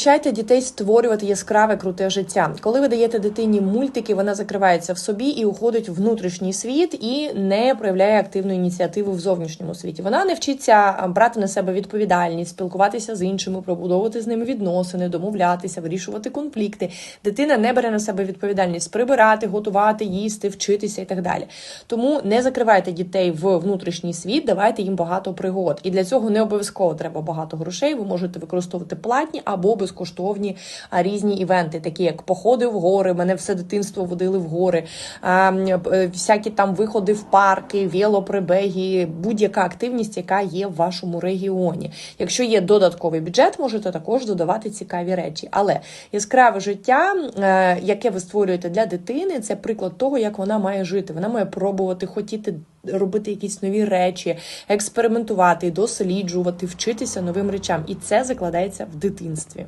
Навчайте дітей створювати яскраве круте життя. Коли ви даєте дитині мультики, вона закривається в собі і уходить в внутрішній світ і не проявляє активної ініціативи в зовнішньому світі. Вона не вчиться брати на себе відповідальність, спілкуватися з іншими, пробудовувати з ними відносини, домовлятися, вирішувати конфлікти. Дитина не бере на себе відповідальність прибирати, готувати, їсти, вчитися і так далі. Тому не закривайте дітей в внутрішній світ, давайте їм багато пригод. І для цього не обов'язково треба багато грошей. Ви можете використовувати платні або безкоштовні різні івенти, такі як походи в гори. Мене все дитинство водили в гори, е, всякі там виходи в парки, велоприбеги, будь-яка активність, яка є в вашому регіоні. Якщо є додатковий бюджет, можете також додавати цікаві речі. Але яскраве життя, е, яке ви створюєте для дитини, це приклад того, як вона має жити. Вона має пробувати, хотіти робити якісь нові речі, експериментувати, досліджувати, вчитися новим речам. І це закладається в дитинстві.